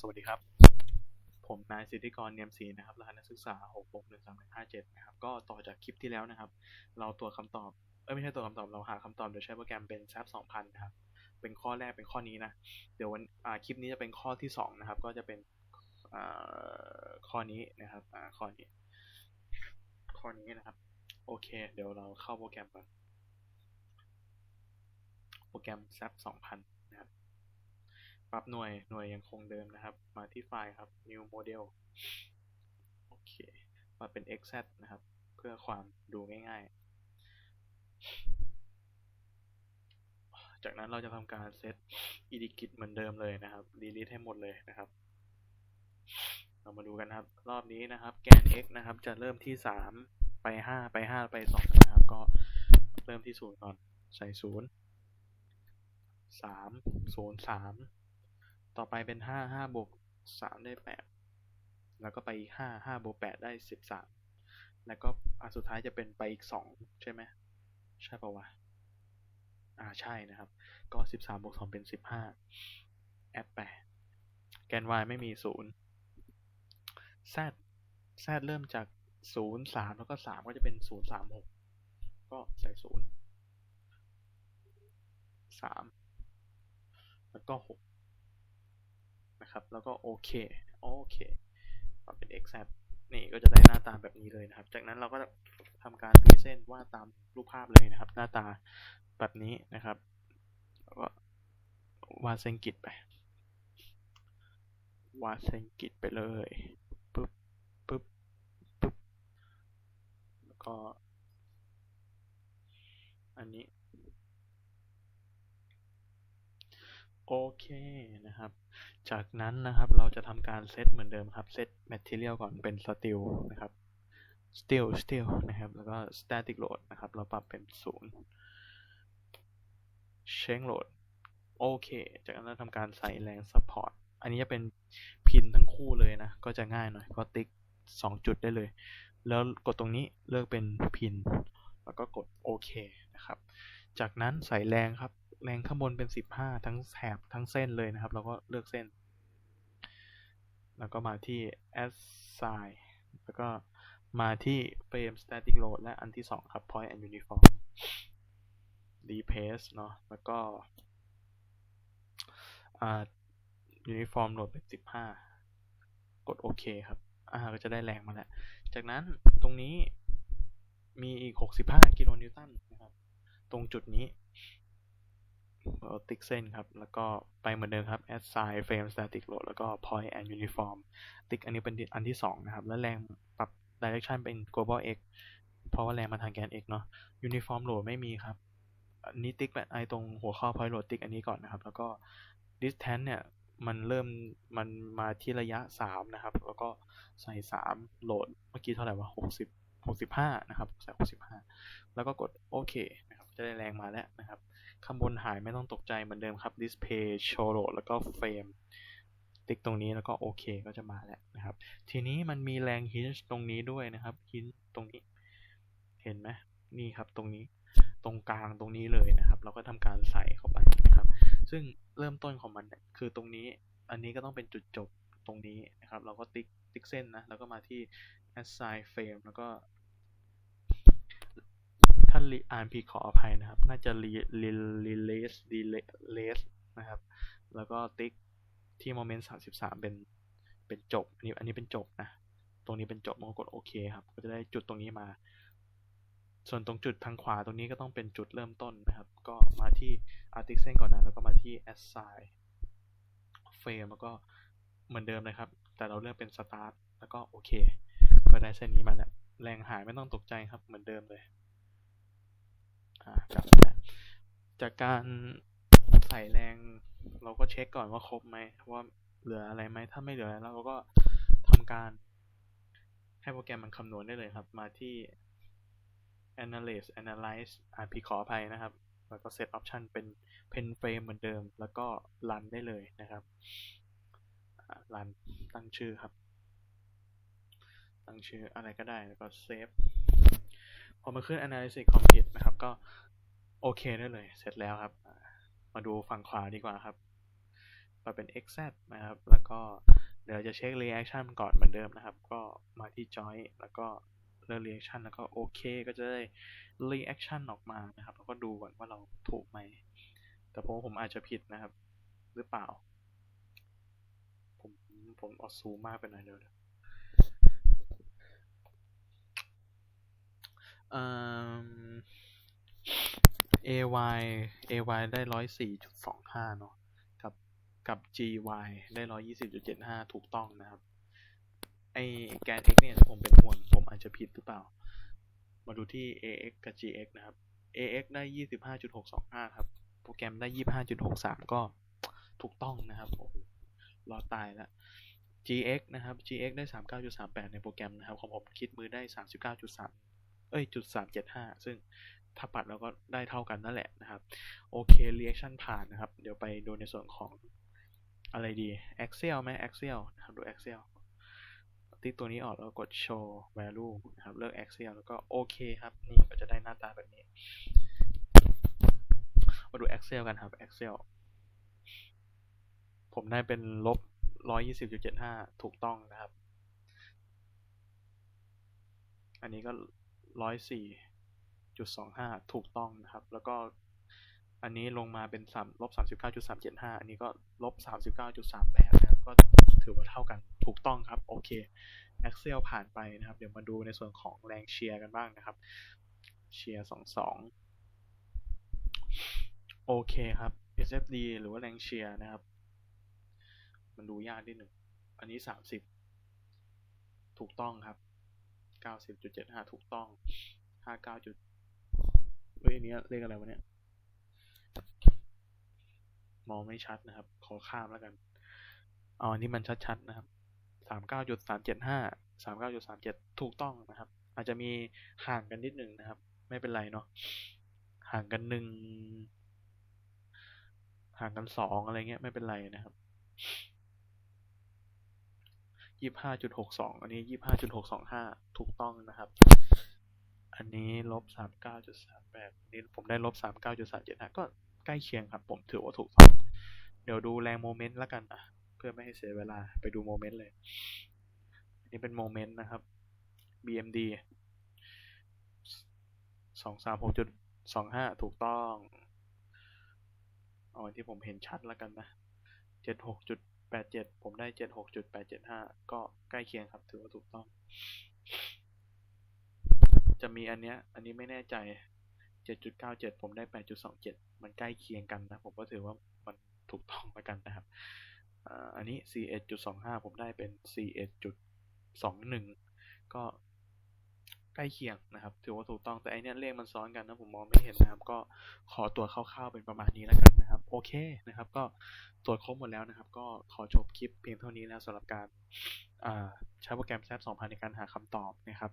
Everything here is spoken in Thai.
สวัสดีครับ ผมนายสิทธิกรเนียมศรีนะครับรหัสนักศึกษา 6 6 1 3 1 5 7 นะครับ ก็ต่อจากคลิปที่แล้วนะครับ เราตรวจคำตอบ เอ้ยไม่ใช่ตรวจคำตอบ เราหาคำตอบโดยใช้โปรแกรมเป็น SAP 2000 นะครับ เป็นข้อแรกเป็นข้อนี้นะ เดี๋ยววันคลิปนี้จะเป็นข้อที่ 2 นะครับ ก็จะเป็นข้อนี้นะครับข้อนี้ ข้อนี้นะครับ โอเค เดี๋ยวเราเข้าโปรแกรมก่อน โปรแกรม SAP 2000นะครับ ปรับหน่วยหน่วยยังคงเดิมนะครับ มาที่ไฟล์ครับ new model โอเค มาเป็น xz นะครับ เพื่อความดูง่ายๆ จากนั้นเราจะทำการเซต edit เหมือนเดิมเลยนะครับ delete ให้หมดเลยนะครับ เรามาดูกันครับ รอบนี้นะครับ แกน x นะครับ จะเริ่มที่ 3 ไป 5 ไป 5 ไป 2 นะครับ ก็เริ่มที่ 0 ก่อน ใส่ 0 3 0 3 ต่อไปเป็น5 5บวก3ได้8แล้วก็ไปอีก5 5บวก8ได้13แล้วก็อันสุดท้ายจะเป็นไปอีก2ใช่ไหมใช่ปะวะอ่าใช่นะครับ ก็13บวก2เป็น15แอดไปแกน y ไม่มี0 z z เริ่มจาก0 3แล้วก็3ก็จะเป็น0 3 6ก็ใส่0 3แล้วก็6 นะครับ แล้วก็โอเคโอเคปรับเป็น xz นี่ก็จะได้หน้าตาแบบนี้เลยนะครับ จากนั้นเราก็ทำการตีเส้นวาดตามรูปภาพเลยนะครับ หน้าตาแบบนี้นะครับแล้วก็วาดเส้นกิดไปวาดเส้นกิดไปเลยปึ๊บปึ๊บปึ๊บแล้วก็ อันนี้ โอเคนะครับ จากนั้นนะครับเราจะทำการเซตเหมือนเดิมครับเซต material ก่อนเป็น steel นะครับ steel steel นะครับ แล้วก็ static load นะครับ เราปรับเป็น0 change load โอเค จากนั้นเราทำการใส่แรง support อันนี้จะเป็นพินทั้งคู่เลยนะ ก็จะง่ายหน่อย ก็ติ๊ก 2 จุดได้เลย แล้วกดตรงนี้เลือกเป็นพิน แล้วก็กดโอเคนะครับ จากนั้นใส่แรงครับ แรงข้างบนเป็น15ทั้งแถบทั้งเส้นเลยนะครับ เราก็เลือกเส้น แล้วก็มาที่ assign แล้วก็มาที่ frame static load และอันที่2ครับ point and uniform replace เนาะแล้วก็ uniform load เป็น15กดโอเคครับ อ่า ก็จะได้แรงมาแล้ว จากนั้นตรงนี้มีอีก 65 กิโลนิวตันนะครับ ตรงจุดนี้เราติ๊กเส้นครับ แล้วก็ไปเหมือนเดิมครับ assign frame static load แล้วก็ point and uniform ติ๊กอันนี้เป็นอันที่ 2 นะครับ แล้วแรงปรับ direction เป็น global x เพราะว่าแรงมาทางแกน x เนาะ uniform load ไม่มีครับ อันนี้ติ๊กแบบไอตรงหัวข้อ point load ติ๊กอันนี้ก่อนนะครับ แล้วก็ distance เนี่ย มันเริ่มมันมาที่ระยะ 3 นะครับ แล้วก็ใส่ 3 โหลด เมื่อกี้เท่าไหร่วะ60 65 นะครับใส่65 แล้วก็กดโอเคนะครับ จะได้แรงมาแล้วนะครับ ข้างบนหายไม่ต้องตกใจเหมือนเดิมครับ display show load แล้วก็ frame ติ๊กตรงนี้แล้วก็โอเคก็จะมาแล้วนะครับ ทีนี้มันมีแรง hinge ตรงนี้ด้วยนะครับ hinge ตรงนี้ เห็นไหมนี่ครับตรงนี้ตรงกลางตรงนี้เลยนะครับ เราก็ทำการใส่เข้าไปนะครับ ซึ่งเริ่มต้นของมันคือตรงนี้ อันนี้ก็ต้องเป็นจุดจบตรงนี้นะครับ เราก็ติ๊กติ๊กเส้นนะ แล้วก็มาที่ assign frame แล้วก็ ถ้าอ่านผิดขออภัยนะครับ น่าจะ release release นะครับ แล้วก็ติ๊กที่ moment 33เป็นเป็นจบอันนี้อันนี้เป็นจบนะ ตรงนี้เป็นจบมันก็กดโอเคครับ ก็จะได้จุดตรงนี้มา ส่วนตรงจุดทางขวาตรงนี้ก็ต้องเป็นจุดเริ่มต้นนะครับ ก็มาที่ artic เส้นก่อนนะ แล้วก็มาที่ assign frame แล้วก็เหมือนเดิมเลยครับ แต่เราเลือกเป็น start แล้วก็โอเค ก็ได้เส้นนี้มาแล้วแรงหายไม่ต้องตกใจครับ เหมือนเดิมเลย อ่ากลับจากการใส่แรงเราก็เช็คก่อนว่าครบไหมว่าเหลืออะไรไหมถ้าไม่เหลือแล้วเราก็ทำการให้โปรแกรมมันคำนวณได้เลยครับ มาที่ analyze analyze อ่าพี่ขออภัยนะครับ แล้วก็ set option เป็น pen frame เหมือนเดิม แล้วก็ run ได้เลยนะครับ run ตั้งชื่อครับ ตั้งชื่ออะไรก็ได้ แล้วก็ save พอมาขึ้น analysis complete นะครับ ก็โอเคได้เลย เสร็จแล้วครับ มาดูฝั่งขวาดีกว่าครับมาเป็น xz นะครับ แล้วก็เดี๋ยวจะเช็ค reaction ก่อนเหมือนเดิมนะครับ ก็มาที่ join แล้วก็เลือก reaction แล้วก็โอเค ก็จะได้ reaction ออกมานะครับ แล้วก็ดูก่อนว่าเราถูกไหม แต่ผมผมอาจจะผิดนะครับ หรือเปล่า ผมผมเอาซูมมากไปหน่อยเดี๋ยวเดี๋ยเอ่อ AY AY ได้ร้อยสี่จุดสองห้าเนาะกับกับ GY ได้ร้อยยี่สิบจุดเจ็ดห้าถูกต้องนะครับ ไอแกน x เนี่ยผมเป็นห่วงผมอาจจะผิดหรือเปล่า มาดูที่ ax กับ gx นะครับ ax ได้ยี่สิบห้าจุดหกสองห้าครับ โปรแกรมได้ยี่ห้าจุดหกสามก็ถูกต้องนะครับโอ้รอตายแล้ว gx นะครับ gx ได้สามเก้าจุดสามแปดในโปรแกรมนะครับ ของผมคิดมือได้สามสิบเก้าจุดสามเอ้ยจุดสามเจ็ดห้าซึ่ง ถ้าปัดเราก็ได้เท่ากันนั่นแหละนะครับ โอเค reaction ผ่านนะครับ เดี๋ยวไปดูในส่วนของอะไรดี Excel ไหม Excel นะครับดู Excel ติ๊กตัวนี้ออกแล้วกด show value นะครับ เลือก Excel แล้วก็โอเคครับ นี่ก็จะได้หน้าตาแบบนี้ มาดู Excel กันครับ Excel ผมได้เป็นลบ 120.75 ถูกต้องนะครับ อันนี้ก็ 104 จุดสองห้าถูกต้องนะครับ แล้วก็อันนี้ลงมาเป็นสามลบสามสิบเก้าจุดสามเจ็ดห้าอันนี้ก็ลบสามสิบเก้าจุดสามแปดนะครับ ก็ถือว่าเท่ากันถูกต้องครับ โอเค Excel ผ่านไปนะครับ เดี๋ยวมาดูในส่วนของแรงเชียร์กันบ้างนะครับ เชียร์สองสองโอเคครับ SFD หรือว่าแรงเชียร์นะครับ มันดูยากนิดหนึ่ง อันนี้สามสิบถูกต้องครับเก้าสิบจุดเจ็ดห้าถูกต้องห้าเก้าจุด ฮ้ยอันนี้เลขอะไรวะเนี่ยมองไม่ชัดนะครับ ขอข้ามแล้วกันเอาอันนี้มันชัดๆนะครับสามเก้าจุดสามเจ็ดห้าสามเก้าจุดสามเจ็ดถูกต้องนะครับ อาจจะมีห่างกันนิดหนึ่งนะครับ ไม่เป็นไรเนาะห่างกันหนึ่งห่างกันสองอะไรเงี้ยไม่เป็นไรนะครับยี่ห้าจุดหกสองอันนี้ยี่ห้าจุดหกสองห้าถูกต้องนะครับ อันนี้ลบสามเก้าจุดสามแปดนี่ผมได้ลบสามเก้าจุดสามเจ็ดห้าก็ใกล้เคียงครับ ผมถือว่าถูกต้อง เดี๋ยวดูแรงโมเมนต์แล้วกันอะ เพื่อไม่ให้เสียเวลาไปดูโมเมนต์เลย อันนี้เป็นโมเมนต์นะครับ BMD สองสามหกจุดสองห้าถูกต้องเอาอันที่ผมเห็นชัดแล้วกันนะเจ็ดหกจุดแปดเจ็ดผมได้เจ็ดหกจุดแปดเจ็ดห้าก็ใกล้เคียงครับถือว่าถูกต้อง จะมีอันเนี้ย อันนี้ไม่แน่ใจเจ็ดจุดเก้าเจ็ดผมได้แปดจุดสองเจ็ดมันใกล้เคียงกันนะ ผมก็ถือว่ามันถูกต้องแล้วกันนะครับ อันนี้ C1 จุดสองห้าผมได้เป็น C1 จุดสองหนึ่งก็ใกล้เคียงนะครับ ถือว่าถูกต้องแต่อันนี้เลขมันซ้อนกันนะผมมองไม่เห็นนะครับ ก็ขอตรวจคร่าวๆเป็นประมาณนี้แล้วกันนะครับ โอเคนะครับ ก็ตรวจครบหมดแล้วนะครับ ก็ขอจบคลิปเพียงเท่านี้แล้วสำหรับการใช้โปรแกรมแซฟ2,000 ในการหาคำตอบนะครับ